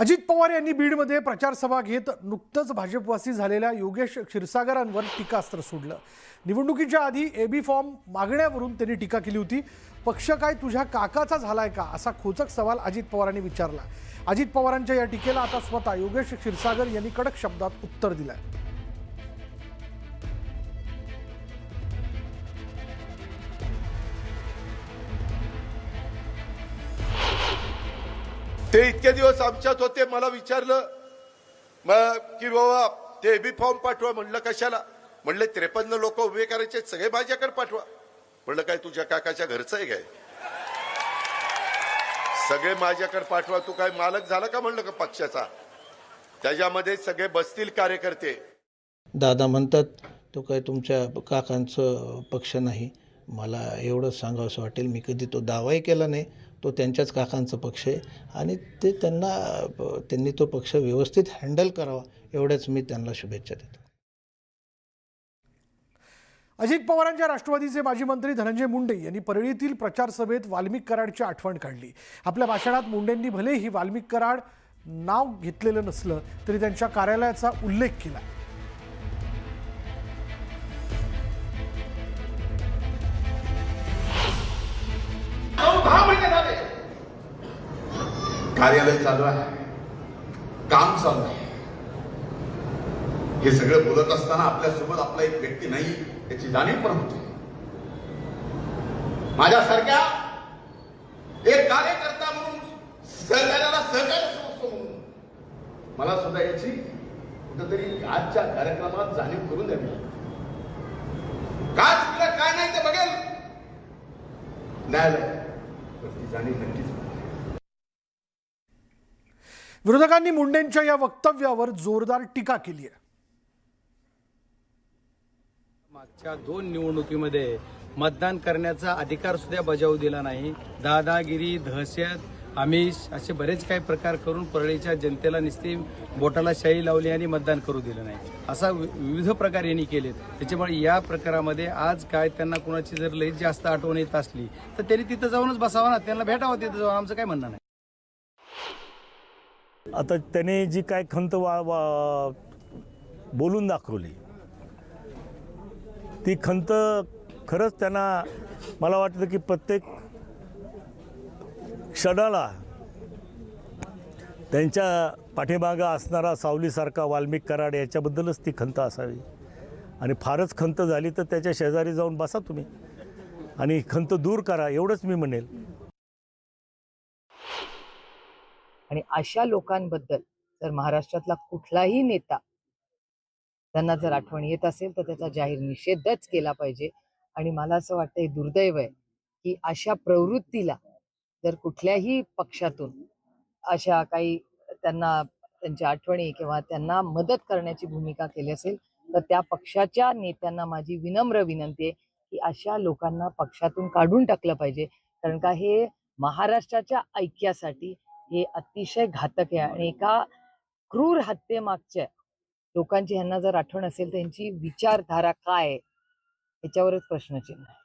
अजित पवार यांनी बीडमध्ये प्रचार सभा घेत नुकतंच भाजपवासी झालेल्या योगेश क्षीरसागरांवर टीकास्त्र सोडलं. निवडणुकीच्या आधी एबी फॉर्म मागण्यावरून त्यांनी टीका केली होती. पक्ष काय तुझ्या काकाचा झालाय का? असा खोचक सवाल अजित पवारांनी विचारला. अजित पवारांच्या या टीकेला आता स्वतः योगेश क्षीरसागर यांनी कडक शब्दात उत्तर दिलंय. ते इतके दिवस आमच्यात होते मला विचारलं मग की बाबा ते बी फॉर्म पाठवा म्हणलं कशाला? म्हणले त्रेपन्न लोक उभे करायचे सगळे माझ्याकडे पाठवा. म्हणलं काय तुझ्या काकाच्या घरचं आहे काय? सगळे माझ्याकडे पाठवा तू काय मालक झाला का म्हणलं का पक्षाचा? त्याच्यामध्ये सगळे बसतील कार्यकर्ते. दादा म्हणतात तो काय तुमच्या काकांचं पक्ष नाही. मला एवढंच सांगावंसं वाटेल. मी कधी तो दावाही केला नाही. तो त्यांच्याच काकांचा पक्ष आहे. आणि ते त्यांना त्यांनी तो पक्ष व्यवस्थित हँडल करावा एवढ्याच मी त्यांना शुभेच्छा देतो. अजित पवारांच्या राष्ट्रवादीचे माजी मंत्री धनंजय मुंडे यांनी परळीतील प्रचार सभेत वाल्मिक कराडची आठवण काढली. आपल्या भाषणात मुंडेंनी भलेही वाल्मिक कराड नाव घेतलेलं नसलं तरी त्यांच्या कार्यालयाचा उल्लेख केला. कार्यालय चालू आहे. काम चालू आहे. हे सगळं बोलत असताना आपल्यासोबत आपला एक व्यक्ती नाही याची जाणीव पण होते. माझ्यासारख्या एक कार्यकर्ता म्हणून सहकार्याला सहकार्य समजतो म्हणून मला सुद्धा याची कुठंतरी आजच्या कार्यक्रमात जाणीव करून द्यावी काय चुकलं काय नाही ते बघेल. न्यायालय ती जाणीव नक्कीच विरोधकांनी मुंडेंच्या या वक्तव्यावर जोरदार टीका केली आहे. मागच्या दोन निवडणुकीमध्ये मतदान करण्याचा अधिकार सुद्धा बजावू दिला नाही. दादागिरी दहशत आमिष असे बरेच काही प्रकार करून परळीच्या जनतेला निस्ती बोटाला शाई लावली आणि मतदान करू दिलं नाही. असा वि- विविध प्रकार यांनी केलेत. त्याच्यामुळे या प्रकारामध्ये आज काय त्यांना कुणाची जर लई जास्त आठवण येत असली तर त्यांनी तिथं जाऊनच बसावं ना. त्यांना भेटावं तिथं जाऊन. आमचं काय म्हणणं नाही. आता त्याने जी काय खंत वा वा बोलून दाखवली ती खंत खरंच त्यांना मला वाटतं की प्रत्येक क्षणाला त्यांच्या पाठीमागं असणारा सावलीसारखा वाल्मिक कराड याच्याबद्दलच ती खंत असावी. आणि फारच खंत झाली तर त्याच्या शेजारी जाऊन बसा तुम्ही. आणि खंत दूर करा एवढंच मी म्हणेल. आणि अशा लोकांबद्दल जर महाराष्ट्रातला कुठलाही नेता त्यांना जर आठवण येत असेल तर त्याचा जाहीर निषेधच केला पाहिजे. आणि मला असं वाटतं हे दुर्दैव आहे की अशा प्रवृत्तीला जर कुठल्याही पक्षातून अशा काही त्यांना त्यांच्या आठवणी किंवा त्यांना मदत करण्याची भूमिका केली असेल तर त्या पक्षाच्या नेत्यांना माझी विनम्र विनंती आहे की अशा लोकांना पक्षातून काढून टाकलं पाहिजे. कारण का हे महाराष्ट्राच्या ऐक्यासाठी हे अतिशय घातक आहे आणि एका क्रूर हत्येमागच्या लोकांची ह्यांना जर आठवण असेल तर यांची विचारधारा काय याच्यावरच प्रश्नचिन्ह आहे.